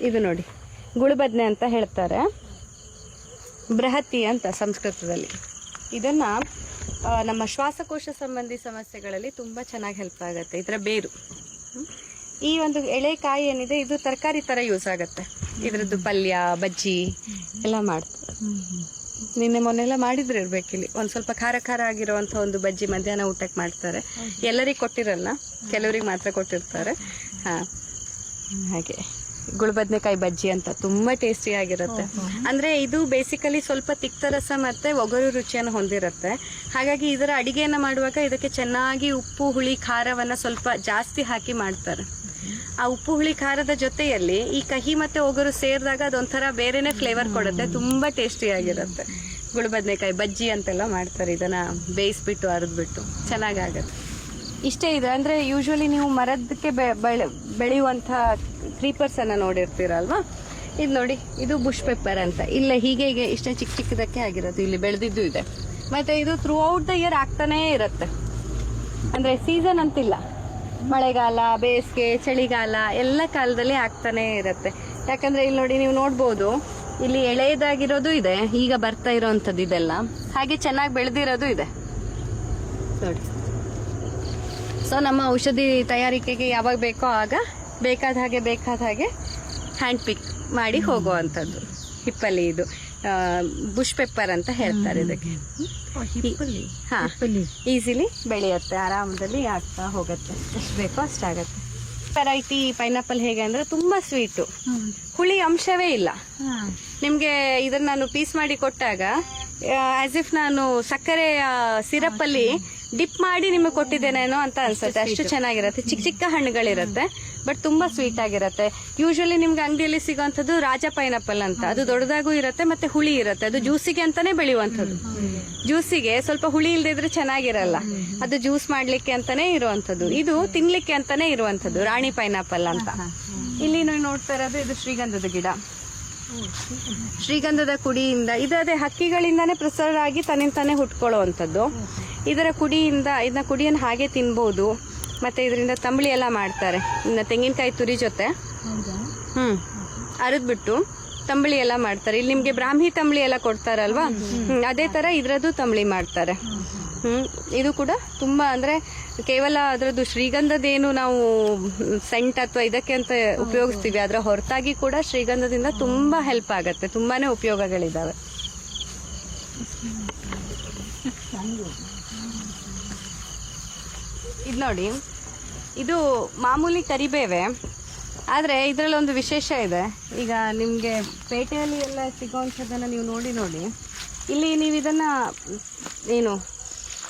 ಇದು ನೋಡಿ. ಗುಳುಬದ್ನೆ ಅಂತ ಹೇಳ್ತಾರೆ. ಬೃಹತಿ ಅಂತ ಸಂಸ್ಕೃತದಲ್ಲಿ. ಇದನ್ನು ನಮ್ಮ ಶ್ವಾಸಕೋಶ ಸಂಬಂಧಿ ಸಮಸ್ಯೆಗಳಲ್ಲಿ ತುಂಬ ಚೆನ್ನಾಗಿ ಹೆಲ್ಪ್ ಆಗುತ್ತೆ. ಇದರ ಬೇರು. ಈ ಒಂದು ಎಳೆ ಕಾಯಿ ಏನಿದೆ, ಇದು ತರಕಾರಿ ಥರ ಯೂಸ್ ಆಗುತ್ತೆ. ಇದರದ್ದು ಪಲ್ಯ, ಬಜ್ಜಿ ಎಲ್ಲ ಮಾಡ್ತಾರೆ. ನಿನ್ನೆ ಮೊನ್ನೆಲ್ಲ ಮಾಡಿದ್ರೆ ಇರ್ಬೇಕಿಲ್ಲಿ ಒಂದು ಸ್ವಲ್ಪ ಖಾರ ಖಾರ ಆಗಿರುವಂಥ ಒಂದು ಬಜ್ಜಿ ಮಧ್ಯಾಹ್ನ ಊಟಕ್ಕೆ ಮಾಡ್ತಾರೆ. ಎಲ್ಲರಿಗೆ ಕೊಟ್ಟಿರಲ್ಲ. ಕೆಲವರಿಗೆ ಮಾತ್ರ ಕೊಟ್ಟಿರ್ತಾರೆ. ಹಾಂ. ಹಾಗೆ. ಗುಳ್ಬದ್ನೆಕಾಯಿ ಬಜ್ಜಿ ಅಂತ ತುಂಬಾ ಟೇಸ್ಟಿ ಆಗಿರುತ್ತೆ. ಅಂದ್ರೆ ಇದು ಬೇಸಿಕಲಿ ಸ್ವಲ್ಪ ತಿಕ್ತ ರಸ ಮತ್ತೆ ಒಗರು ರುಚಿಯನ್ನು ಹೊಂದಿರುತ್ತೆ. ಹಾಗಾಗಿ ಇದರ ಅಡಿಗೆಯನ್ನ ಮಾಡುವಾಗ ಇದಕ್ಕೆ ಚೆನ್ನಾಗಿ ಉಪ್ಪು ಹುಳಿ ಖಾರವನ್ನ ಸ್ವಲ್ಪ ಜಾಸ್ತಿ ಹಾಕಿ ಮಾಡ್ತಾರೆ. ಆ ಉಪ್ಪು ಹುಳಿ ಖಾರದ ಜೊತೆಯಲ್ಲಿ ಈ ಕಹಿ ಮತ್ತೆ ಒಗರು ಸೇರಿದಾಗ ಅದೊಂಥರ ಬೇರೆನೆ ಫ್ಲೇವರ್ ಕೊಡುತ್ತೆ. ತುಂಬಾ ಟೇಸ್ಟಿ ಆಗಿರುತ್ತೆ. ಗುಳ್ಬದ್ನೆಕಾಯಿ ಬಜ್ಜಿ ಅಂತೆಲ್ಲ ಮಾಡ್ತಾರೆ. ಇದನ್ನ ಬೇಯಿಸ್ಬಿಟ್ಟು ಅರಿದ್ಬಿಟ್ಟು. ಚೆನ್ನಾಗಾಗತ್ತೆ. ಇಷ್ಟೇ ಇದೆ. ಅಂದ್ರೆ ಯೂಶುವಲಿ ನೀವು ಮರದಕ್ಕೆ ಬೆಳೆ- ಬೆಳೆಯುವಂಥ ಕ್ರೀಪರ್ಸ್ ಅನ್ನ ನೋಡಿರ್ತೀರಲ್ವಾ? ಇದು ನೋಡಿ, ಇದು ಬುಷ್ ಪೇಪರ್ ಅಂತ. ಇಲ್ಲ ಹೀಗೆ ಹೀಗೆ ಇಷ್ಟೇ ಚಿಕ್ಕ ಚಿಕ್ಕದಕ್ಕೆ ಆಗಿರೋದು. ಇಲ್ಲಿ ಬೆಳೆದಿದ್ದು ಇದೆ. ಮತ್ತೆ ಇದು ಥ್ರೂ ಔಟ್ ದ ಇಯರ್ ಆಗ್ತಾನೇ ಇರುತ್ತೆ. ಅಂದ್ರೆ ಸೀಸನ್ ಅಂತಿಲ್ಲ. ಮಳೆಗಾಲ, ಬೇಸಿಗೆ, ಚಳಿಗಾಲ, ಎಲ್ಲ ಕಾಲದಲ್ಲಿ ಆಗ್ತಾನೆ ಇರುತ್ತೆ. ಯಾಕಂದ್ರೆ ಇಲ್ಲಿ ನೋಡಿ ನೀವು ನೋಡ್ಬೋದು, ಇಲ್ಲಿ ಎಳೆಯದಾಗಿರೋದು ಇದೆ. ಈಗ ಬರ್ತಾ ಇರೋವಂಥದ್ದು ಇದೆಲ್ಲ. ಹಾಗೆ ಚೆನ್ನಾಗಿ ಬೆಳೆದಿರೋದು ಇದೆ. ನೋಡಿ. ಸೊ ನಮ್ಮ ಔಷಧಿ ತಯಾರಿಕೆಗೆ ಯಾವಾಗ ಬೇಕೋ ಆಗ ಬೇಕಾದ ಹಾಗೆ ಬೇಕಾದ ಹಾಗೆ ಹ್ಯಾಂಡ್ ಪಿಕ್ ಮಾಡಿ ಹೋಗುವಂಥದ್ದು. ಹಿಪ್ಪಲಿ ಇದು ಬುಷ್ ಪೆಪ್ಪರ್ ಅಂತ ಹೇಳ್ತಾರೆ ಇದಕ್ಕೆ. ಹಾಂ. ಈಸಿಲಿ ಬೆಳೆಯುತ್ತೆ ಆರಾಮದಲ್ಲಿ ಆಗ್ತಾ ಹೋಗುತ್ತೆ. ಎಷ್ಟು ಬೇಕೋ ಅಷ್ಟಾಗತ್ತೆ. ವೆರೈಟಿ ಪೈನಾಪಲ್ ಹೇಗೆ ಅಂದ್ರೆ ತುಂಬಾ ಸ್ವೀಟ್ ಹುಳಿ ಅಂಶವೇ ಇಲ್ಲ. ನಿಮ್ಗೆ ಇದನ್ನ ನಾನು ಪೀಸ್ ಮಾಡಿ ಕೊಟ್ಟಾಗ ಆಸ್ ಇಫ್ ನಾನು ಸಕ್ಕರೆ ಸಿರಪ್ ಅಲ್ಲಿ ಡಿಪ್ ಮಾಡಿ ನಿಮಗೆ ಕೊಟ್ಟಿದ್ದೇನೇನೋ ಅಂತ ಅನ್ಸುತ್ತೆ. ಅಷ್ಟು ಚೆನ್ನಾಗಿರುತ್ತೆ. ಚಿಕ್ಕ ಚಿಕ್ಕ ಹಣ್ಣುಗಳಿರುತ್ತೆ. ಬಟ್ ತುಂಬಾ ಸ್ವೀಟ್ ಆಗಿರುತ್ತೆ. ಯೂಶಲಿ ನಿಮ್ಗೆ ಅಂಗಡಿಯಲ್ಲಿ ಸಿಗುವಂಥದ್ದು ರಾಜ ಪೈನಾಪಲ್ ಅಂತ. ಅದು ದೊಡ್ಡದಾಗೂ ಇರುತ್ತೆ ಮತ್ತೆ ಹುಳಿ ಇರುತ್ತೆ. ಅದು ಜ್ಯೂಸಿಗೆ ಅಂತಾನೆ ಬೆಳೆಯುವಂಥದ್ದು. ಜ್ಯೂಸಿಗೆ ಸ್ವಲ್ಪ ಹುಳಿ ಇಲ್ಲದೆ ಇದ್ರೆ ಚೆನ್ನಾಗಿರಲ್ಲ. ಅದು ಜ್ಯೂಸ್ ಮಾಡ್ಲಿಕ್ಕೆ ಅಂತಾನೆ ಇರುವಂಥದ್ದು. ಇದು ತಿನ್ಲಿಕ್ಕೆ ಅಂತಾನೆ ಇರುವಂಥದ್ದು, ರಾಣಿ ಪೈನಾಪಲ್ ಅಂತ. ಇಲ್ಲಿ ನಾವು ನೋಡ್ತಾ ಇರೋದು ಇದು ಶ್ರೀಗಂಧದ ಗಿಡ. ಶ್ರೀಗಂಧದ ಕುಡಿಯಿಂದ ಇದೇ ಹಕ್ಕಿಗಳಿಂದಾನೆ ಹಕ್ಕಿಗಳಿಂದಾನೇ ಪ್ರಸಾರ ಆಗಿ ತನ್ನಿಂದಾನೆ ಹುಟ್ಕೊಳ್ಳುವಂಥದ್ದು. ಇದರ ಕುಡಿಯಿಂದ, ಇದನ್ನ ಕುಡಿಯನ್ನು ಹಾಗೆ ತಿನ್ಬೋದು. ಮತ್ತೆ ಇದರಿಂದ ತಂಬಳಿ ಎಲ್ಲ ಮಾಡ್ತಾರೆ. ಇನ್ನು ತೆಂಗಿನಕಾಯಿ ತುರಿ ಜೊತೆ. ಹ್ಮ್. ಅರಿದ್ಬಿಟ್ಟು ತಂಬಳಿ ಎಲ್ಲ ಮಾಡ್ತಾರೆ. ಇಲ್ಲಿ ನಿಮಗೆ ಬ್ರಾಹ್ಮಿ ತಂಬಳಿ ಎಲ್ಲ ಕೊಡ್ತಾರಲ್ವಾ? ಅದೇ ತರ ಇದರದ್ದು ತಂಬಳಿ ಮಾಡ್ತಾರೆ. ಹ್ಮ್ ಇದು ಕೂಡ ತುಂಬಾ ಅಂದ್ರೆ ಕೇವಲ ಅದರದ್ದು ಶ್ರೀಗಂಧದೇನು ನಾವು ಸೆಂಟ್ ಅಥವಾ ಇದಕ್ಕೆ ಅಂತ ಉಪಯೋಗಿಸ್ತೀವಿ. ಅದರ ಹೊರತಾಗಿ ಕೂಡ ಶ್ರೀಗಂಧದಿಂದ ತುಂಬಾ ಹೆಲ್ಪ್ ಆಗುತ್ತೆ. ತುಂಬಾನೇ ಉಪಯೋಗಗಳಿದಾವೆ. ಇದು ನೋಡಿ. ಇದು ಮಾಮೂಲಿ ಕರಿಬೇವೆ. ಆದರೆ ಇದರಲ್ಲಿ ಒಂದು ವಿಶೇಷ ಇದೆ. ಈಗ ನಿಮಗೆ ಪೇಟೆಯಲ್ಲಿ ಎಲ್ಲ ಸಿಗೋವಂಥದ್ದನ್ನು ನೀವು ನೋಡಿ ನೋಡಿ. ಇಲ್ಲಿ ನೀವು ಇದನ್ನು ಏನು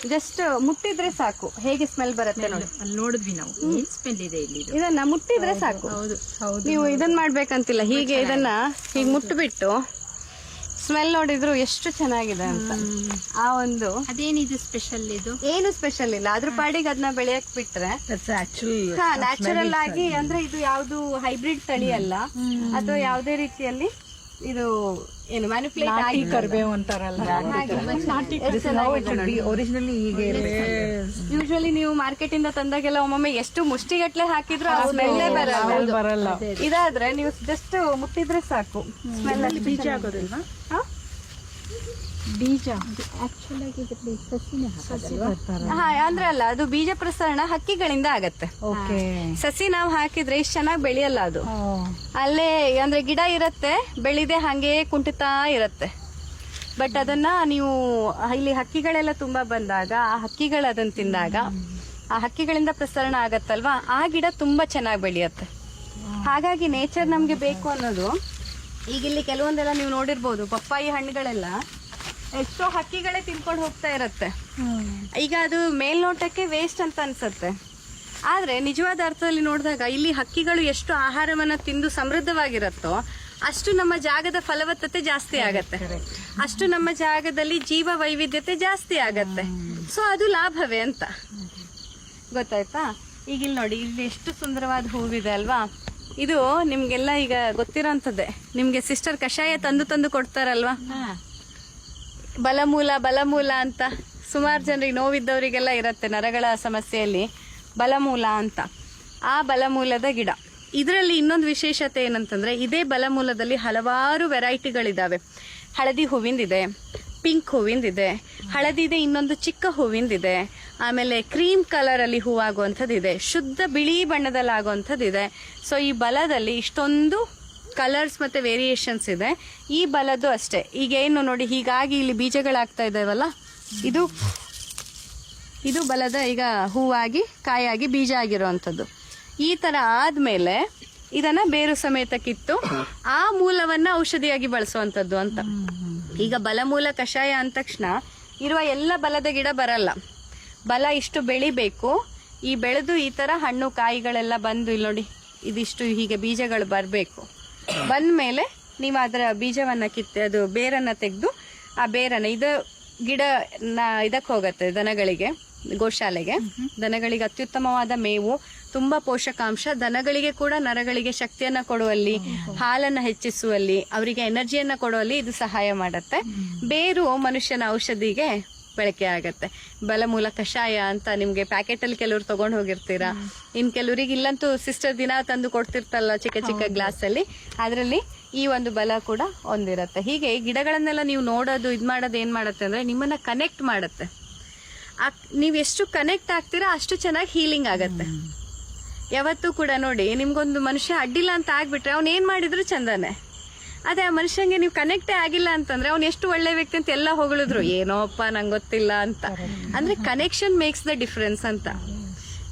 ಜಸ್ಟ್ ಮುಟ್ಟಿದ್ರೆ ಸಾಕು. ಹೇಗೆ ಸ್ಮೆಲ್ ಬರುತ್ತೆ ನೋಡಿ. ಅಲ್ಲಿ ನೋಡಿದ್ವಿ ನಾವು. ಸ್ಮೆಲ್ ಇದೆ ಇಲ್ಲಿ ಇದು. ಇದನ್ನ ಮುಟ್ಟಿದ್ರೆ ಸಾಕು. ಹೌದು ಹೌದು. ನೀವು ಇದನ್ನ ಮಾಡ್ಬೇಕಂತಿಲ್ಲ. ಹೀಗೆ ಇದನ್ನ ಹೀಗೆ ಮುಟ್ಬಿಟ್ಟು ಸ್ಮೆಲ್ ನೋಡಿದ್ರು ಎಷ್ಟು ಚೆನ್ನಾಗಿದೆ ಅಂತ. ಆ ಒಂದು ಅದೇನಿದು ಸ್ಪೆಷಲ್ ಇದು? ಏನು ಸ್ಪೆಷಲ್ ಇಲ್ಲ. ಅದ್ರ ಪಾಡಿಗೆ ಅದನ್ನ ಬೆಳೆಯಕ್ ಬಿಟ್ರೆ ಹಾ ನ್ಯಾಚುರಲ್ ಆಗಿ ಅಂದ್ರೆ ಇದು ಯಾವ್ದು ಹೈಬ್ರಿಡ್ ತಳಿ ಅಲ್ಲ. ಅಥವಾ ಯಾವ್ದೇ ರೀತಿಯಲ್ಲಿ ಇದು ಏನು ಮ್ಯಾನಿಪುಲೇಟ್ ಆಗಿ ಕರ್ಬೇವು ಅಂತಾರಲ್ಲ. ಒರಿಜಿನಲಿ ಹೀಗೆ ಯೂಶುವಲಿ ನೀವು ಮಾರ್ಕೆಟ್ ಇಂದ ತಂದಾಗೆಲ್ಲ ಒಮ್ಮೊಮ್ಮೆ ಎಷ್ಟು ಮುಷ್ಟಿಗಟ್ಲೆ ಹಾಕಿದ್ರು ಆ ಸ್ಮೆಲ್ಲೇ ಬರಲ್ಲ. ಇದಾದ್ರೆ ನೀವು ಜಸ್ಟ್ ಮುಟ್ಟಿದ್ರೆ ಸಾಕು. ಸ್ಮೆಲ್ ಅಲ್ಲಿ ಬೀಜ ಆಗೋದಿಲ್ವಾ? ಬೀಜ. ಹಾ ಅಂದ್ರೆ ಅಲ್ಲ ಅದು ಬೀಜ ಪ್ರಸರಣ ಹಕ್ಕಿಗಳಿಂದ ಆಗತ್ತೆ. ಓಕೆ. ಸಸಿ ನಾವು ಹಾಕಿದ್ರೆ ಇಷ್ಟು ಚೆನ್ನಾಗಿ ಬೆಳೆಯಲ್ಲ ಅದು. ಅಲ್ಲೇ ಅಂದ್ರೆ ಗಿಡ ಇರತ್ತೆ ಬೆಳಿದೆ ಹಂಗೆ ಕುಂಟಿತಾ ಇರತ್ತೆ. ಬಟ್ ಅದನ್ನ ನೀವು ಇಲ್ಲಿ ಹಕ್ಕಿಗಳೆಲ್ಲ ತುಂಬಾ ಬಂದಾಗ ಆ ಹಕ್ಕಿಗಳು ಅದನ್ನ ತಿಂದಾಗ ಆ ಹಕ್ಕಿಗಳಿಂದ ಪ್ರಸರಣ ಆಗತ್ತಲ್ವಾ? ಆ ಗಿಡ ತುಂಬಾ ಚೆನ್ನಾಗಿ ಬೆಳೆಯುತ್ತೆ. ಹಾಗಾಗಿ ನೇಚರ್ ನಮ್ಗೆ ಬೇಕು ಅನ್ನೋದು. ಈಗ ಇಲ್ಲಿ ಕೆಲವೊಂದೆಲ್ಲ ನೀವು ನೋಡಿರ್ಬೋದು ಪಪ್ಪಾಯಿ ಹಣ್ಣುಗಳೆಲ್ಲ. ಎಷ್ಟೋ ಹಕ್ಕಿಗಳೇ ತಿನ್ಕೊಂಡು ಹೋಗ್ತಾ ಇರತ್ತೆ. ಈಗ ಅದು ಮೇಲ್ನೋಟಕ್ಕೆ ವೇಸ್ಟ್ ಅಂತ ಅನ್ಸತ್ತೆ. ಆದ್ರೆ ನಿಜವಾದ ಅರ್ಥದಲ್ಲಿ ನೋಡಿದಾಗ ಇಲ್ಲಿ ಹಕ್ಕಿಗಳು ಎಷ್ಟು ಆಹಾರವನ್ನ ತಿಂದು ಸಮೃದ್ಧವಾಗಿರುತ್ತೋ ಅಷ್ಟು ನಮ್ಮ ಜಾಗದ ಫಲವತ್ತತೆ ಜಾಸ್ತಿ ಆಗತ್ತೆ. ಅಷ್ಟು ನಮ್ಮ ಜಾಗದಲ್ಲಿ ಜೀವ ವೈವಿಧ್ಯತೆ ಜಾಸ್ತಿ ಆಗತ್ತೆ. ಸೊ ಅದು ಲಾಭವೇ ಅಂತ. ಗೊತ್ತಾಯ್ತಾ? ಈಗ ಇಲ್ಲಿ ನೋಡಿ ಇಲ್ಲಿ ಎಷ್ಟು ಸುಂದರವಾದ ಹೂವಿದೆ ಅಲ್ವಾ? ಇದು ನಿಮ್ಗೆಲ್ಲ ಈಗ ಗೊತ್ತಿರೋಂಥದ್ದೇ. ನಿಮ್ಗೆ ಸಿಸ್ಟರ್ ಕಷಾಯ ತಂದು ತಂದು ಕೊಡ್ತಾರಲ್ವಾ? ಬಲಮೂಲ ಬಲಮೂಲ ಅಂತ. ಸುಮಾರು ಜನರಿಗೆ ನೋವಿದ್ದವರಿಗೆಲ್ಲ ಇರುತ್ತೆ ನರಗಳ ಸಮಸ್ಯೆಯಲ್ಲಿ. ಬಲಮೂಲ ಅಂತ. ಆ ಬಲಮೂಲದ ಗಿಡ. ಇದರಲ್ಲಿ ಇನ್ನೊಂದು ವಿಶೇಷತೆ ಏನಂತಂದ್ರೆ, ಇದೇ ಬಲಮೂಲದಲ್ಲಿ ಹಲವಾರು ವೆರೈಟಿಗಳಿದ್ದಾವೆ ಹಳದಿ ಹೂವಿಂದಿದೆ, ಪಿಂಕ್ ಹೂವಿಂದಿದೆ, ಹಳದಿದೆ ಇನ್ನೊಂದು ಚಿಕ್ಕ ಹೂವಿಂದಿದೆ, ಆಮೇಲೆ ಕ್ರೀಮ್ ಕಲರ್ ಅಲ್ಲಿ ಹೂವಾಗುವಂಥದ್ದಿದೆ, ಶುದ್ಧ ಬಿಳಿ ಬಣ್ಣದಲ್ಲಿ ಆಗುವಂಥದ್ದಿದೆ ಸೊ ಈ ಬಲದಲ್ಲಿ ಇಷ್ಟೊಂದು ಕಲರ್ಸ್ ಮತ್ತೆ ವೇರಿಯೇಷನ್ಸ್ ಇದೆ. ಈ ಬಲದ್ದು ಅಷ್ಟೇ. ಈಗ ಏನು ನೋಡಿ, ಹೀಗಾಗಿ ಇಲ್ಲಿ ಬೀಜಗಳಾಗ್ತಾ ಇದ್ದಾವಲ್ಲ? ಇದು ಇದು ಬಲದ ಈಗ ಹೂವಾಗಿ, ಕಾಯಾಗಿ ಬೀಜ ಆಗಿರುವಂಥದ್ದು. ಈ ತರ ಆದಮೇಲೆ ಇದನ್ನ ಬೇರು ಸಮೇತ ಕಿತ್ತು, ಆ ಮೂಲವನ್ನ ಔಷಧಿಯಾಗಿ ಬಳಸುವಂಥದ್ದು ಅಂತ. ಈಗ ಬಲಮೂಲ ಕಷಾಯ ಅಂದ ತಕ್ಷಣ ಇರುವ ಎಲ್ಲ ಬಲದ ಗಿಡ ಬರಲ್ಲ. ಬಲ ಇಷ್ಟು ಬೆಳಿಬೇಕು. ಈ ಬೆಳೆದು ಈ ತರ ಹಣ್ಣು, ಕಾಯಿಗಳೆಲ್ಲ ಬಂದು ಇಲ್ಲಿ ನೋಡಿ, ಇದಿಷ್ಟು ಹೀಗೆ ಬೀಜಗಳು ಬರಬೇಕು. ಬಂದ್ಮೇಲೆ ನೀವು ಅದರ ಬೀಜವನ್ನ ಕಿತ್ತೆ, ಅದು ಬೇರನ್ನ ತೆಗೆದು, ಆ ಬೇರನ್ನ, ಇದು ಗಿಡ ಇದಕ್ಕೆ ಹೋಗುತ್ತೆ ದನಗಳಿಗೆ, ಗೋಶಾಲೆಗೆ. ದನಗಳಿಗೆ ಅತ್ಯುತ್ತಮವಾದ ಮೇವು, ತುಂಬಾ ಪೋಷಕಾಂಶ, ದನಗಳಿಗೆ ಕೂಡ ನರಗಳಿಗೆ ಶಕ್ತಿಯನ್ನ ಕೊಡುವಲ್ಲಿ, ಹಾಲನ್ನ ಹೆಚ್ಚಿಸುವಲ್ಲಿ, ಅವರಿಗೆ ಎನರ್ಜಿಯನ್ನ ಕೊಡುವಲ್ಲಿ ಇದು ಸಹಾಯ ಮಾಡುತ್ತೆ. ಬೇರು ಮನುಷ್ಯನ ಔಷಧಿಗೆ ಬಳಕೆ ಆಗತ್ತೆ. ಬಲಮೂಲ ಕಷಾಯ ಅಂತ ನಿಮ್ಗೆ ಪ್ಯಾಕೆಟ್ ಅಲ್ಲಿ ಕೆಲವರು ತಗೊಂಡ್ ಹೋಗಿರ್ತೀರಾ? ಇನ್ ಕೆಲವರಿಗೆ ಇಲ್ಲಂತೂ ಸಿಸ್ಟರ್ ದಿನ ತಂದು ಕೊಡ್ತಿರ್ತಲ್ಲ ಚಿಕ್ಕ ಚಿಕ್ಕ ಗ್ಲಾಸ್ ಅಲ್ಲಿ ಅದರಲ್ಲಿ ಈ ಒಂದು ಬಲ ಕೂಡ ಒಂದಿರತ್ತೆ. ಹೀಗೆ ಗಿಡಗಳನ್ನೆಲ್ಲ ನೀವು ನೋಡೋದು ಇದ್ ಮಾಡೋದು ಏನ್ ಮಾಡತ್ತೆ ಅಂದ್ರೆ ನಿಮ್ಮನ್ನ ಕನೆಕ್ಟ್ ಮಾಡತ್ತೆ. ನೀವು ಎಷ್ಟು ಕನೆಕ್ಟ್ ಆಗ್ತೀರಾ ಅಷ್ಟು ಚೆನ್ನಾಗಿ ಹೀಲಿಂಗ್ ಆಗತ್ತೆ. ಯಾವತ್ತೂ ಕೂಡ ನೋಡಿ ನಿಮ್ಗೊಂದು ಮನುಷ್ಯ ಅಡ್ಡಿಲ್ಲ ಅಂತ ಆಗ್ಬಿಟ್ರೆ ಅವ್ನು ಏನ್ ಮಾಡಿದ್ರು ಚಂದನೆ. ಅದೇ ಆ ಮನುಷ್ಯಂಗೆ ನೀವು ಕನೆಕ್ಟೇ ಆಗಿಲ್ಲ ಅಂತಂದ್ರೆ ಅವ್ನು ಎಷ್ಟು ಒಳ್ಳೆ ವ್ಯಕ್ತಿ ಅಂತ ಎಲ್ಲ ಹೊಗಳಿದ್ರು ಏನೋಪ್ಪ ನಂಗೆ ಗೊತ್ತಿಲ್ಲ ಅಂತ. ಅಂದ್ರೆ ಕನೆಕ್ಷನ್ ಮೇಕ್ಸ್ ದ ಡಿಫ್ರೆನ್ಸ್ ಅಂತ.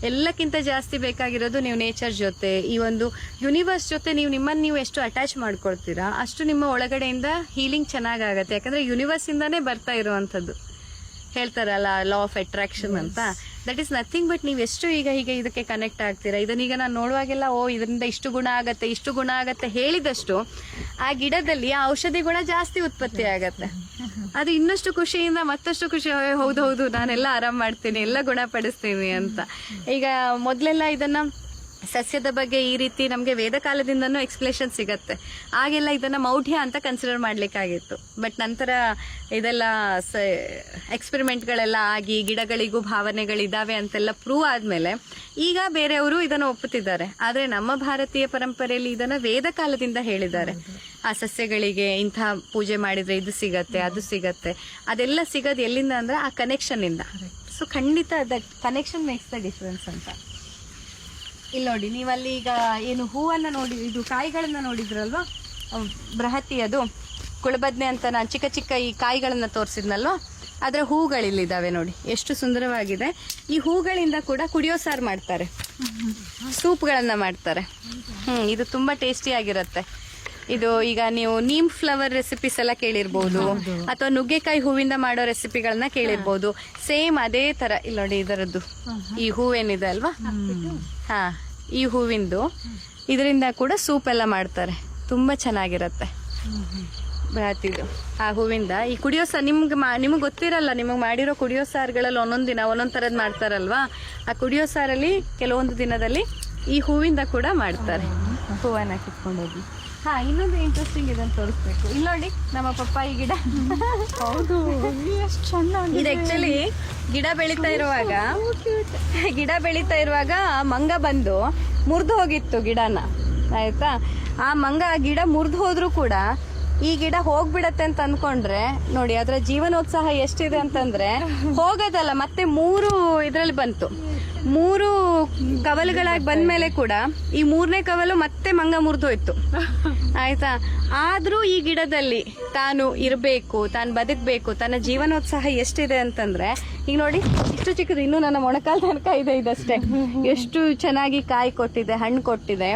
ಎಲ್ಲಕ್ಕಿಂತ ಜಾಸ್ತಿ ಬೇಕಾಗಿರೋದು ನೀವು ನೇಚರ್ ಜೊತೆ ಈ ಒಂದು ಯೂನಿವರ್ಸ್ ಜೊತೆ ನೀವು ನಿಮ್ಮನ್ನು ನೀವು ಎಷ್ಟು ಅಟ್ಯಾಚ್ ಮಾಡ್ಕೊಳ್ತೀರಾ ಅಷ್ಟು ನಿಮ್ಮ ಒಳಗಡೆಯಿಂದ ಹೀಲಿಂಗ್ ಚೆನ್ನಾಗಾಗತ್ತೆ. ಯಾಕಂದ್ರೆ ಯೂನಿವರ್ಸ್ ಇಂದಾನೇ ಬರ್ತಾ ಇರುವಂತದ್ದು ಹೇಳ್ತಾರಲ್ಲ ಲಾ ಆಫ್ ಅಟ್ರಾಕ್ಷನ್ ಅಂತ. ದಟ್ ಈಸ್ ನಥಿಂಗ್ ಬಟ್ ನೀವು ಎಷ್ಟು ಈಗ ಹೀಗೆ ಇದಕ್ಕೆ ಕನೆಕ್ಟ್ ಆಗ್ತೀರಾ? ಇದನ್ನೀಗ ನಾನು ನೋಡುವಾಗೆಲ್ಲ ಓ ಇದರಿಂದ ಇಷ್ಟು ಗುಣ ಆಗತ್ತೆ ಇಷ್ಟು ಗುಣ ಆಗತ್ತೆ ಹೇಳಿದಷ್ಟು ಆ ಗಿಡದಲ್ಲಿ ಆ ಔಷಧಿ ಗುಣ ಜಾಸ್ತಿ ಉತ್ಪತ್ತಿ ಆಗತ್ತೆ. ಅದು ಇನ್ನಷ್ಟು ಖುಷಿಯಿಂದ ಮತ್ತಷ್ಟು ಖುಷಿ "ಏ, ಹೌದು ಹೌದು ನಾನೆಲ್ಲ ಆರಾಮ್ ಮಾಡ್ತೀನಿ ಎಲ್ಲ ಗುಣಪಡಿಸ್ತೀನಿ ಅಂತ. ಈಗ ಮೊದಲೆಲ್ಲ ಇದನ್ನ ಸಸ್ಯದ ಬಗ್ಗೆ ಈ ರೀತಿ ನಮಗೆ ವೇದ ಕಾಲದಿಂದನೂ ಎಕ್ಸ್ಪ್ಲೇಷನ್ ಸಿಗತ್ತೆ. ಆಗೆಲ್ಲ ಇದನ್ನು ಮೌಢ್ಯ ಅಂತ ಕನ್ಸಿಡರ್ ಮಾಡಲಿಕ್ಕಾಗಿತ್ತು. ಬಟ್ ನಂತರ ಇದೆಲ್ಲ ಸ ಎಕ್ಸ್ಪೆರಿಮೆಂಟ್ಗಳೆಲ್ಲ ಆಗಿ, ಗಿಡಗಳಿಗೂ ಭಾವನೆಗಳಿದ್ದಾವೆ ಅಂತೆಲ್ಲ ಪ್ರೂವ್ ಆದಮೇಲೆ ಈಗ ಬೇರೆಯವರು ಇದನ್ನು ಒಪ್ಪುತ್ತಿದ್ದಾರೆ. ಆದರೆ ನಮ್ಮ ಭಾರತೀಯ ಪರಂಪರೆಯಲ್ಲಿ ಇದನ್ನು ವೇದ ಕಾಲದಿಂದ ಹೇಳಿದ್ದಾರೆ. ಆ ಸಸ್ಯಗಳಿಗೆ ಇಂಥ ಪೂಜೆ ಮಾಡಿದರೆ ಇದು ಸಿಗತ್ತೆ, ಅದು ಸಿಗತ್ತೆ. ಅದೆಲ್ಲ ಸಿಗೋದು ಎಲ್ಲಿಂದ ಅಂದ್ರೆ ಆ ಕನೆಕ್ಷನ್ ಇಂದ. ಸೊ ಖಂಡಿತ that connection makes the difference ಅಂತ. ಇಲ್ಲಿ ನೋಡಿ, ನೀವಲ್ಲಿ ಈಗ ಏನು ಹೂವನ್ನು ನೋಡಿ, ಇದು ಕಾಯಿಗಳನ್ನು ನೋಡಿದ್ರಲ್ವಾ? ಬೃಹತಿ ಅದು, ಕುಳಬದ್ನೆ ಅಂತ ನಾನು ಚಿಕ್ಕ ಚಿಕ್ಕ ಈ ಕಾಯಿಗಳನ್ನು ತೋರಿಸಿದ್ನಲ್ವ? ಅದರ ಹೂಗಳಿಲ್ಲಿದ್ದಾವೆ ನೋಡಿ, ಎಷ್ಟು ಸುಂದರವಾಗಿದೆ. ಈ ಹೂಗಳಿಂದ ಕೂಡ ಕುಡಿಯೋ ಸಾರು ಮಾಡ್ತಾರೆ. ಸೂಪ್ಗಳನ್ನು ಮಾಡ್ತಾರೆ. ಹ್ಞೂ ಇದು ತುಂಬ ಟೇಸ್ಟಿ ಆಗಿರುತ್ತೆ. ಇದು ಈಗ ನೀವು ನೀಮ್ ಫ್ಲವರ್ ರೆಸಿಪೀಸ್ ಎಲ್ಲ ಕೇಳಿರ್ಬೋದು ಅಥವಾ ನುಗ್ಗೆಕಾಯಿ ಹೂವಿಂದ ಮಾಡೋ ರೆಸಿಪಿಗಳನ್ನ ಕೇಳಿರ್ಬೋದು. ಸೇಮ್ ಅದೇ ತರ ಇಲ್ಲಿ ನೋಡಿ ಇದರದ್ದು. ಈ ಹೂವೇನಿದೆ ಅಲ್ವಾ? ಹಾ ಈ ಹೂವಿಂದು. ಇದರಿಂದ ಕೂಡ ಸೂಪ್ ಎಲ್ಲ ಮಾಡ್ತಾರೆ. ತುಂಬಾ ಚೆನ್ನಾಗಿರತ್ತೆ. ಬೃಹತ್ತಿದು ಆ ಹೂವಿಂದ. ಈ ಕುಡಿಯೋ ಸಾರ್ ನಿಮ್ಗೆ ಮಾ ನಿಮಗೆ ಗೊತ್ತಿರಲ್ಲ ನಿಮಗೆ ಮಾಡಿರೋ ಕುಡಿಯೋ ಸಾರುಗಳಲ್ಲಿ ಒಂದೊಂದು ದಿನ ಒಂದೊಂದು ಥರದ್ದು ಮಾಡ್ತಾರಲ್ವಾ? ಆ ಕುಡಿಯೋ ಸಾರಲ್ಲಿ ಕೆಲವೊಂದು ದಿನದಲ್ಲಿ ಈ ಹೂವಿಂದ ಕೂಡ ಮಾಡ್ತಾರೆ. ಹೂವನ್ನ ಕಿತ್ಕೊಂಡೋಗಿ. ಹಾ ಇನ್ನೊಂದು ಇಂಟ್ರೆಸ್ಟಿಂಗ್ ಇದನ್ನು ತೋರಿಸ್ಬೇಕು. ಇಲ್ಲಿ ನೋಡಿ ನಮ್ಮ ಪಪ್ಪಾಯಿ ಗಿಡ. ಹೌದು ಎಷ್ಟು ಚೆನ್ನಾಗಿ ಇದು ಆಕ್ಚುಲಿ ಗಿಡ ಬೆಳೀತಾ ಇರುವಾಗ ಗಿಡ ಬೆಳೀತಾ ಇರುವಾಗ ಮಂಗ ಬಂದು ಮುರಿದು ಹೋಗಿತ್ತು ಗಿಡನ. ಆಯ್ತಾ? ಆ ಮಂಗ ಗಿಡ ಮುರಿದು ಹೋದ್ರೂ ಕೂಡ ಈ ಗಿಡ ಹೋಗ್ಬಿಡತ್ತೆ ಅಂತ ಅನ್ಕೊಂಡ್ರೆ ನೋಡಿ ಅದರ ಜೀವನೋತ್ಸಾಹ ಎಷ್ಟಿದೆ ಅಂತಂದ್ರೆ ಹೋಗೋದಲ್ಲ ಮತ್ತೆ ಮೂರು ಇದ್ರಲ್ಲಿ ಬಂತು. ಮೂರು ಕವಲುಗಳಾಗಿ ಬಂದ್ಮೇಲೆ ಕೂಡ ಈ ಮೂರನೇ ಕವಲು ಮತ್ತೆ ಮಂಗ ಮುರಿದೋಯ್ತು ಆಯ್ತಾ? ಆದ್ರೂ ಈ ಗಿಡದಲ್ಲಿ ತಾನು ಇರಬೇಕು, ತಾನು ಬದುಕಬೇಕು, ತನ್ನ ಜೀವನೋತ್ಸಾಹ ಎಷ್ಟಿದೆ ಅಂತಂದ್ರೆ, ಈಗ ನೋಡಿ, ಇಷ್ಟು ಚಿಕ್ಕದು, ಇನ್ನೂ ನನ್ನ ಮೊಣಕಾಲ ತನಕ ಇದೆ ಇದಷ್ಟೇ. ಎಷ್ಟು ಚೆನ್ನಾಗಿ ಕಾಯಿ ಕೊಟ್ಟಿದೆ, ಹಣ್ಣು ಕೊಟ್ಟಿದೆ.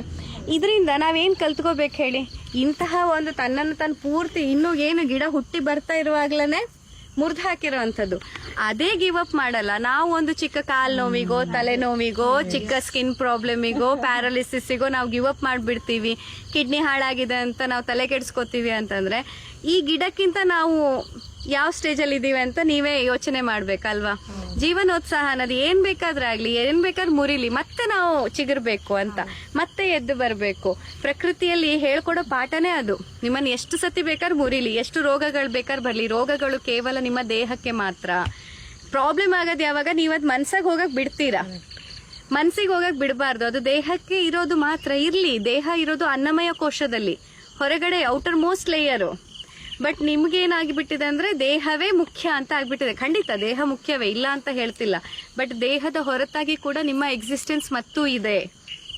ಇದರಿಂದ ನಾವೇನು ಕಲ್ತ್ಕೋಬೇಕು ಹೇಳಿ? ಇಂತಹ ಒಂದು ತನ್ನನ್ನು ತಾನು ಪೂರ್ತಿ ಇನ್ನೂ ಏನು ಗಿಡ ಹುಟ್ಟಿ ಬರ್ತಾ ಇರುವಾಗ್ಲೇ ಮುರಿದು ಹಾಕಿರೋವಂಥದ್ದು. ಅದೇ ಗಿವ್ ಅಪ್ ಮಾಡಲ್ಲ. ನಾವು ಒಂದು ಚಿಕ್ಕ ಕಾಲು ನೋವಿಗೋ ತಲೆನೋವಿಗೋ ಚಿಕ್ಕ ಸ್ಕಿನ್ ಪ್ರಾಬ್ಲಮಿಗೋ ಪ್ಯಾರಾಲಿಸಿಸಿಗೋ ನಾವು ಗಿವ್ ಅಪ್ ಮಾಡಿಬಿಡ್ತೀವಿ. ಕಿಡ್ನಿ ಹಾಳಾಗಿದೆ ಅಂತ ನಾವು ತಲೆ ಕೆಡಿಸ್ಕೋತೀವಿ ಅಂತಂದರೆ ಈ ಗಿಡಕ್ಕಿಂತ ನಾವು ಯಾವ ಸ್ಟೇಜಲ್ಲಿ ಇದ್ದೀವಿ ಅಂತ ನೀವೇ ಯೋಚನೆ ಮಾಡ್ಬೇಕಲ್ವಾ? ಜೀವನೋತ್ಸಾಹ ಅನ್ನೋದು ಏನ್ ಬೇಕಾದ್ರೆ ಆಗ್ಲಿ, ಏನ್ ಬೇಕಾದ್ರೂ ಮುರಿಲಿ, ಮತ್ತೆ ನಾವು ಚಿಗುರ್ಬೇಕು ಅಂತ, ಮತ್ತೆ ಎದ್ದು ಬರಬೇಕು. ಪ್ರಕೃತಿಯಲ್ಲಿ ಹೇಳ್ಕೊಡೋ ಪಾಠನೇ ಅದು. ನಿಮ್ಮನ್ನ ಎಷ್ಟು ಸತಿ ಬೇಕಾದ್ರೂ ಮುರಿಲಿ, ಎಷ್ಟು ರೋಗಗಳು ಬೇಕಾದ್ರೆ ಬರ್ಲಿ, ರೋಗಗಳು ಕೇವಲ ನಿಮ್ಮ ದೇಹಕ್ಕೆ ಮಾತ್ರ. ಪ್ರಾಬ್ಲಮ್ ಆಗೋದು ಯಾವಾಗ? ನೀವು ಅದ್ ಮನ್ಸಾಗ ಹೋಗಕ್ ಬಿಡ್ತೀರಾ? ಮನ್ಸಿಗೆ ಹೋಗಕ್ ಬಿಡಬಾರ್ದು. ಅದು ದೇಹಕ್ಕೆ ಇರೋದು ಮಾತ್ರ ಇರ್ಲಿ. ದೇಹ ಇರೋದು ಅನ್ನಮಯ ಕೋಶದಲ್ಲಿ. ಹೊರಗಡೆ ಔಟರ್ ಮೋಸ್ಟ್ ಲೇಯರು ಬಟ್ ನಿಮ್ಗೇನಾಗಿಬಿಟ್ಟಿದೆ ಅಂದ್ರೆ ದೇಹವೇ ಮುಖ್ಯ ಅಂತ ಆಗಿಬಿಟ್ಟಿದೆ. ಖಂಡಿತ ದೇಹ ಮುಖ್ಯವೇ ಇಲ್ಲ ಅಂತ ಹೇಳ್ತಿಲ್ಲ. ಬಟ್ ದೇಹದ ಹೊರತಾಗಿ ಕೂಡ ನಿಮ್ಮ ಎಕ್ಸಿಸ್ಟೆನ್ಸ್ ಮತ್ತೂ ಇದೆ.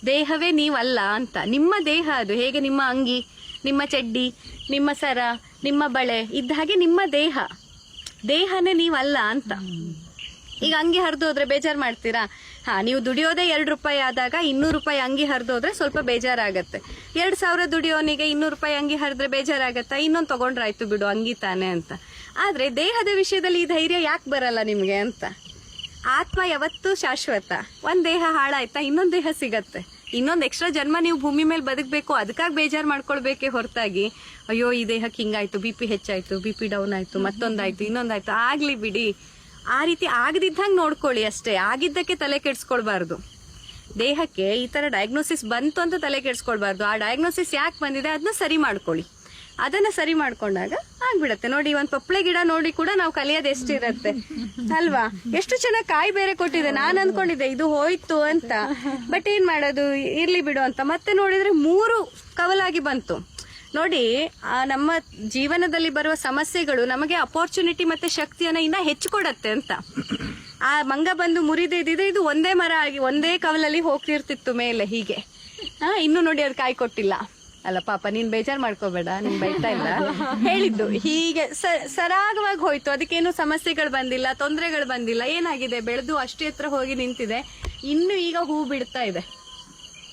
ದೇಹವೇ ನೀವಲ್ಲ ಅಂತ. ನಿಮ್ಮ ದೇಹ ಅದು. ಹೇಗೆ ನಿಮ್ಮ ಅಂಗಿ, ನಿಮ್ಮ ಚಡ್ಡಿ, ನಿಮ್ಮ ಸರ, ನಿಮ್ಮ ಬಳೆ, ಇದ್ದ ಹಾಗೆ ನಿಮ್ಮ ದೇಹ. ದೇಹನೇ ನೀವಲ್ಲ ಅಂತ. ಈಗ ಅಂಗಿ ಹರಿದೋದ್ರೆ ಬೇಜಾರು ಮಾಡ್ತೀರಾ? ಹಾ, ನೀವು ದುಡಿಯೋದೇ ಎರಡು ರೂಪಾಯಿ ಆದಾಗ ಇನ್ನೂರು ರೂಪಾಯಿ ಅಂಗಿ ಹರಿದೋದ್ರೆ ಸ್ವಲ್ಪ ಬೇಜಾರಾಗತ್ತೆ. ಎರಡು ಸಾವಿರ ದುಡಿಯೋನಿಗೆ ಇನ್ನೂರು ರೂಪಾಯಿ ಅಂಗಿ ಹರಿದ್ರೆ ಬೇಜಾರಾಗತ್ತಾ? ಇನ್ನೊಂದು ತಗೊಂಡ್ರಾಯ್ತು ಬಿಡು, ಅಂಗಿ ತಾನೆ ಅಂತ. ಆದ್ರೆ ದೇಹದ ವಿಷಯದಲ್ಲಿ ಈ ಧೈರ್ಯ ಯಾಕೆ ಬರಲ್ಲ ನಿಮಗೆ ಅಂತ? ಆತ್ಮ ಯಾವತ್ತೂ ಶಾಶ್ವತ. ಒಂದು ದೇಹ ಹಾಳಾಯ್ತಾ, ಇನ್ನೊಂದು ದೇಹ ಸಿಗತ್ತೆ. ಇನ್ನೊಂದು ಎಕ್ಸ್ಟ್ರಾ ಜನ್ಮ ನೀವು ಭೂಮಿ ಮೇಲೆ ಬದುಕಬೇಕು, ಅದಕ್ಕಾಗಿ ಬೇಜಾರು ಮಾಡ್ಕೊಳ್ಬೇಕೆ ಹೊರತಾಗಿ? ಅಯ್ಯೋ, ಈ ದೇಹಕ್ಕೆ ಹಿಂಗಾಯ್ತು, ಬಿ ಪಿ ಹೆಚ್ಚಾಯ್ತು, ಬಿ ಪಿ ಡೌನ್ ಆಯ್ತು, ಮತ್ತೊಂದಾಯ್ತು, ಇನ್ನೊಂದಾಯ್ತು. ಆಗ್ಲಿ ಬಿಡಿ. ಆ ರೀತಿ ಆಗದಿದ್ದಂಗೆ ನೋಡ್ಕೊಳ್ಳಿ ಅಷ್ಟೇ. ಆಗಿದ್ದಕ್ಕೆ ತಲೆ ಕೆಡಿಸ್ಕೊಳ್ಬಾರ್ದು. ದೇಹಕ್ಕೆ ಈ ತರ ಡಯಾಗ್ನೋಸಿಸ್ ಬಂತು ಅಂತ ತಲೆ ಕೆಡಿಸ್ಕೊಳ್ಬಾರ್ದು. ಆ ಡಯಾಗ್ನೋಸಿಸ್ ಯಾಕೆ ಬಂದಿದೆ ಅದನ್ನ ಸರಿ ಮಾಡ್ಕೊಳ್ಳಿ. ಅದನ್ನ ಸರಿ ಮಾಡ್ಕೊಂಡಾಗ ಆಗ್ಬಿಡತ್ತೆ. ನೋಡಿ, ಒಂದು ಪಪ್ಪಳೆ ಗಿಡ ನೋಡಿ ಕೂಡ ನಾವು ಕಲಿಯೋದು ಎಷ್ಟಿರತ್ತೆ. ಅಲ್ವಾ? ಎಷ್ಟು ಚೆನ್ನಾಗಿ ಕಾಯಿ ಬೇರೆ ಕೊಟ್ಟಿದೆ. ನಾನು ಅಂದ್ಕೊಂಡಿದ್ದೆ ಇದು ಹೋಯ್ತು ಅಂತ. ಬಟ್ ಏನು ಮಾಡೋದು? ಇರ್ಲಿ ಬಿಡು ಅಂತ. ಮತ್ತೆ ನೋಡಿದ್ರೆ ಮೂರು ಕವಲಾಗಿ ಬಂತು. ನೋಡಿ ನಮ್ಮ ಜೀವನದಲ್ಲಿ ಬರುವ ಸಮಸ್ಯೆಗಳು ನಮಗೆ ಅಪಾರ್ಚುನಿಟಿ ಮತ್ತೆ ಶಕ್ತಿಯನ್ನ ಇನ್ನ ಹೆಚ್ಚು ಕೊಡತ್ತೆ ಅಂತ. ಆ ಮಂಗ ಬಂದು ಮುರಿದಿದ್ದಿದೆ ಇದು ಒಂದೇ ಮರ ಆಗಿ, ಒಂದೇ ಕವಲಲ್ಲಿ ಹೋಗ್ತಿರ್ತಿತ್ತು ಮೇಲೆ ಹೀಗೆ. ಹಾ, ಇನ್ನು ನೋಡಿ ಅದು ಕಾಯಿ ಕೊಟ್ಟಿಲ್ಲ. ಅಲ್ಲ ಪಾಪ, ನೀನ್ ಬೇಜಾರ್ ಮಾಡ್ಕೋಬೇಡ, ನೀನ್ ಬೈತಾ ಇಲ್ಲ. ಹೇಳಿದ್ದು, ಹೀಗೆ ಸರಾಗವಾಗಿ ಹೋಯ್ತು. ಅದಕ್ಕೇನು ಸಮಸ್ಯೆಗಳು ಬಂದಿಲ್ಲ, ತೊಂದರೆಗಳು ಬಂದಿಲ್ಲ. ಏನಾಗಿದೆ? ಬೆಳೆದು ಅಷ್ಟೇ ಹತ್ರ ಹೋಗಿ ನಿಂತಿದೆ. ಇನ್ನು ಈಗ ಹೂ ಬಿಡ್ತಾ ಇದೆ.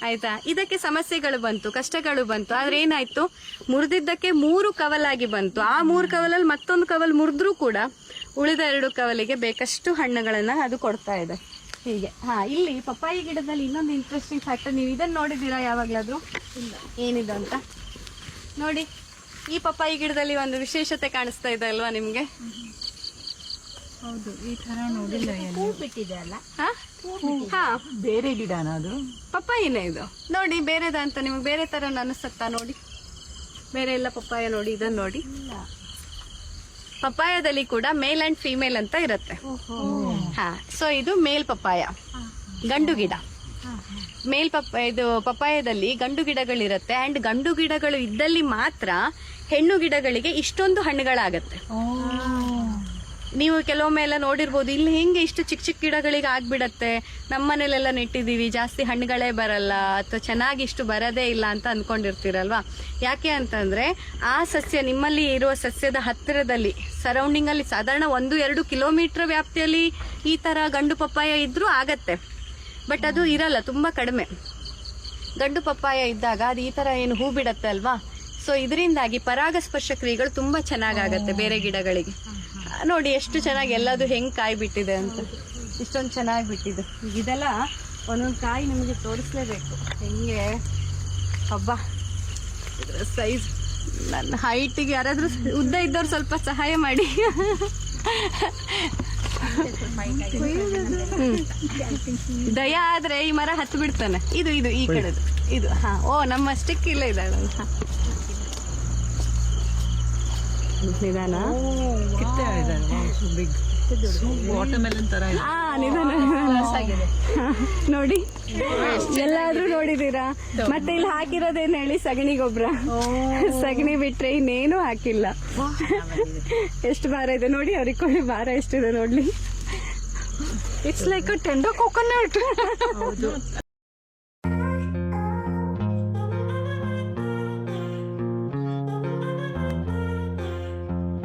ಆಯ್ತಾ? ಇದಕ್ಕೆ ಸಮಸ್ಯೆಗಳು ಬಂತು, ಕಷ್ಟಗಳು ಬಂತು, ಆದ್ರೆ ಏನಾಯ್ತು? ಮುರಿದಿದ್ದಕ್ಕೆ ಮೂರು ಕವಲಾಗಿ ಬಂತು. ಆ ಮೂರು ಕವಲಲ್ಲಿ ಮತ್ತೊಂದು ಕವಲ್ ಮುರಿದ್ರೂ ಕೂಡ ಉಳಿದ ಎರಡು ಕವಲಿಗೆ ಬೇಕಷ್ಟು ಹಣ್ಣುಗಳನ್ನ ಅದು ಕೊಡ್ತಾ ಇದೆ. ಹೀಗೆ. ಹಾ, ಇಲ್ಲಿ ಪಪ್ಪಾಯಿ ಗಿಡದಲ್ಲಿ ಇನ್ನೊಂದು ಇಂಟ್ರೆಸ್ಟಿಂಗ್ ಫ್ಯಾಕ್ಟರ್ ನೀವು ಇದನ್ನ ನೋಡಿದ್ದೀರಾ ಯಾವಾಗ್ಲಾದ್ರೂ? ಏನಿದೆ ಅಂತ? ನೋಡಿ, ಈ ಪಪ್ಪಾಯಿ ಗಿಡದಲ್ಲಿ ಒಂದು ವಿಶೇಷತೆ ಕಾಣಿಸ್ತಾ ಇದೆ ಅಲ್ವಾ ನಿಮ್ಗೆ? ಹೌದು ಈ ತರ ನೋಡಿಲ್ಲ ಹೂ ಬಿಟ್ಟಿದೆ ಅಲ್ಲ? ಹಾ? ಬೇರೆ ಗಿಡನ ಅದು? ಪಪ್ಪಾಯಿನೇ ಇದು. ನೋಡಿ ಬೇರೆದ ಅಂತ ನಿಮಗೆ ಬೇರೆ ತರ ಅನಿಸುತ್ತಾ ನೋಡಿ? ಬೇರೆ ಎಲ್ಲ ಪಪ್ಪಾಯ ನೋಡಿ ಇದನ್ನ ನೋಡಿ. ಪಪ್ಪಾಯದಲ್ಲಿ ಕೂಡ ಮೇಲ್ ಅಂಡ್ ಫಿಮೇಲ್ ಅಂತ ಇರುತ್ತೆ. ಹಾ ಸೊ ಇದು ಮೇಲ್ ಪಪ್ಪಾಯ. ಗಂಡು ಗಿಡ. ಮೇಲ್ ಪಪ್ಪ ಇದು ಪಪ್ಪಾಯದಲ್ಲಿ ಗಂಡು ಗಿಡಗಳಿರುತ್ತೆ. ಅಂಡ್ ಗಂಡು ಗಿಡಗಳು ಇದ್ದಲ್ಲಿ ಮಾತ್ರ ಹೆಣ್ಣು ಗಿಡಗಳಿಗೆ ಇಷ್ಟೊಂದು ಹಣ್ಣುಗಳಾಗತ್ತೆ. ನೀವು ಕೆಲವೊಮ್ಮೆ ಎಲ್ಲ ನೋಡಿರ್ಬೋದು, ಇಲ್ಲಿ ಹೆಂಗೆ ಇಷ್ಟು ಚಿಕ್ಕ ಚಿಕ್ಕ ಗಿಡಗಳಿಗೆ ಆಗಿಬಿಡತ್ತೆ? ನಮ್ಮ ಮನೇಲೆಲ್ಲ ನೆಟ್ಟಿದ್ದೀವಿ, ಜಾಸ್ತಿ ಹಣ್ಣುಗಳೇ ಬರಲ್ಲ, ಅಥವಾ ಚೆನ್ನಾಗಿ ಇಷ್ಟು ಬರೋದೇ ಇಲ್ಲ ಅಂತ ಅಂದ್ಕೊಂಡಿರ್ತೀರಲ್ವ ಯಾಕೆ ಅಂತಂದ್ರೆ, ಆ ಸಸ್ಯ ನಿಮ್ಮಲ್ಲಿ ಇರುವ ಸಸ್ಯದ ಹತ್ತಿರದಲ್ಲಿ, ಸರೌಂಡಿಂಗಲ್ಲಿ ಸಾಧಾರಣ ಒಂದು, ಎರಡು ಕಿಲೋಮೀಟರ್ ವ್ಯಾಪ್ತಿಯಲ್ಲಿ ಈ ತರ ಗಂಡು ಪಪ್ಪಾಯ ಇದ್ದರೂ ಆಗತ್ತೆ. ಬಟ್ ಅದು ಇರಲ್ಲ, ತುಂಬಾ ಕಡಿಮೆ. ಗಂಡು ಪಪ್ಪಾಯ ಇದ್ದಾಗ ಅದು ಈ ತರ ಏನು ಹೂ ಬಿಡತ್ತೆ ಅಲ್ವಾ? ಸೊ ಇದರಿಂದಾಗಿ ಪರಾಗಸ್ಪರ್ಶ ಕ್ರಿಯೆಗಳು ತುಂಬಾ ಚೆನ್ನಾಗಾಗತ್ತೆ ಬೇರೆ ಗಿಡಗಳಿಗೆ. ನೋಡಿ ಎಷ್ಟು ಚೆನ್ನಾಗಿ ಎಲ್ಲದು ಹೆಂಗ್ ಕಾಯಿ ಬಿಟ್ಟಿದೆ ಅಂತ. ಇಷ್ಟೊಂದು ಚೆನ್ನಾಗಿ ಬಿಟ್ಟಿದೆ ಇದೆಲ್ಲ ಒಂದೊಂದು ಕಾಯಿ ನಿಮಗೆ ತೋರಿಸ್ಲೇಬೇಕು. ಹೆಂಗೆ? ಹಬ್ಬ. ಇದರ ಸೈಜ್ ನನ್ನ ಹೈಟಿಗೆ ಯಾರಾದರೂ ಉದ್ದ ಇದ್ದವ್ರು ಸ್ವಲ್ಪ ಸಹಾಯ ಮಾಡಿ. ದಯ ಆದ್ರೆ ಈ ಮರ ಹತ್ತು ಬಿಡ್ತಾನೆ. ಇದು ಇದು ಈ ಕಡೆದು. ಇದು ಹಾ. ಓ ನಮ್ಮ ಸ್ಟಿಕ್ ಇಲ್ಲ ಇದ್ದಾಳಲ್ಲ ಹಾ. ನಿಧಾನ? ಕಿತ್ತೆ ಬಿಗ್ ತರ ನಿಧಾನ ನೋಡಿ ಎಲ್ಲಾದ್ರೂ ನೋಡಿದೀರಾ ಮತ್ತೆ ಇಲ್ಲಿ ಹಾಕಿರೋದೇನ್ ಹೇಳಿ? ಸಗಣಿ ಗೊಬ್ಬರ ಸಗಣಿ ಬಿಟ್ರೆ ಇನ್ನೇನು ಹಾಕಿಲ್ಲ. ಎಷ್ಟು ಭಾರ ಇದೆ ನೋಡಿ ಅವ್ರಿಗೆ ಕೊಡಿ ಭಾರ ಎಷ್ಟಿದೆ ನೋಡ್ಲಿ. It's like a tender coconut